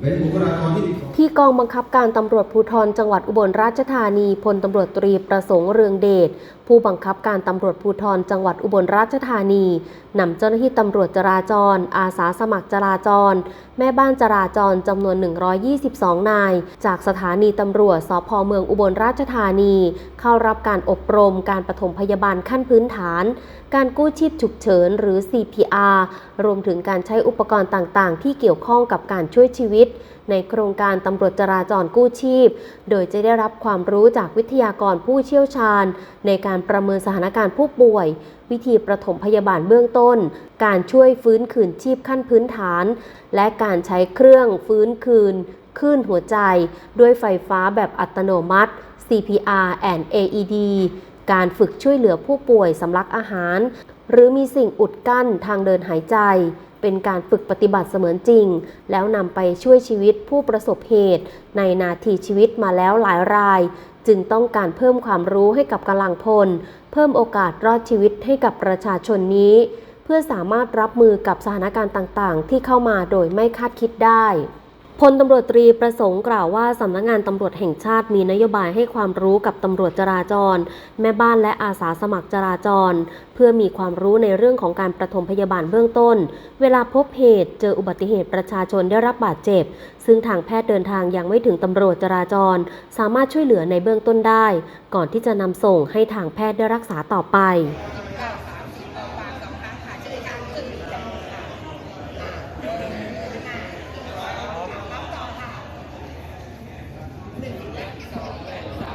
เป็นบุคลากร ที่กองบังคับการตำรวจภูธรจังหวัดอุบลราชธานีพลตำรวจตรีประสงค์เรืองเดชผู้บังคับการตำรวจภูธรจังหวัดอุบลราชธานีนำเจ้าหน้าที่ตำรวจจราจร อาสาสมัครจราจร แม่บ้านจราจรจำนวน 122 นาย จากสถานีตำรวจสพเมืองอุบลราชธานี เข้ารับการอบรมการปฐมพยาบาลขั้นพื้นฐาน การกู้ชีพฉุกเฉินหรือ CPR รวมถึงการใช้อุปกรณ์ต่างๆ ที่เกี่ยวข้องกับการช่วยชีวิต ในโครงการตำรวจจราจรกู้ชีพ โดยจะได้รับความรู้จากวิทยากรผู้เชี่ยวชาญ ในการประเมินสถานการณ์ผู้ป่วย วิธีประถมพยาบาลเบื้องต้น การช่วยฟื้นคืนชีพขั้นพื้นฐาน และการใช้เครื่องฟื้นคืนคลื่นหัวใจ ด้วยไฟฟ้าแบบอัตโนมัติ CPR and AED การฝึกช่วยเหลือผู้ป่วยสำลักอาหาร หรือมีสิ่งอุดกั้นทางเดินหายใจ เป็นการฝึกปฏิบัติเสมือนจริง แล้วนำไปช่วยชีวิตผู้ประสบเหตุ ในนาทีชีวิตมาแล้วหลายราย จึงต้องการเพิ่มความรู้ให้กับกำลังพล เพิ่มโอกาสรอดชีวิตให้กับประชาชนนี้ เพื่อสามารถรับมือกับสถานการณ์ต่างๆ ที่เข้ามาโดยไม่คาดคิดได้ พลตำรวจตรีประสงค์กล่าวว่าสำนักงานตำรวจแห่งชาติมีนโยบายให้ความรู้กับตำรวจจราจร แม่บ้านและอาสาสมัครจราจร เพื่อมีความรู้ในเรื่องของการประถมพยาบาลเบื้องต้น เวลาพบเหตุเจออุบัติเหตุประชาชนได้รับบาดเจ็บ ซึ่งทางแพทย์เดินทางยังไม่ถึงตำรวจจราจร สามารถช่วยเหลือในเบื้องต้นได้ ก่อนที่จะนำส่งให้ทางแพทย์ได้รักษาต่อไป 何?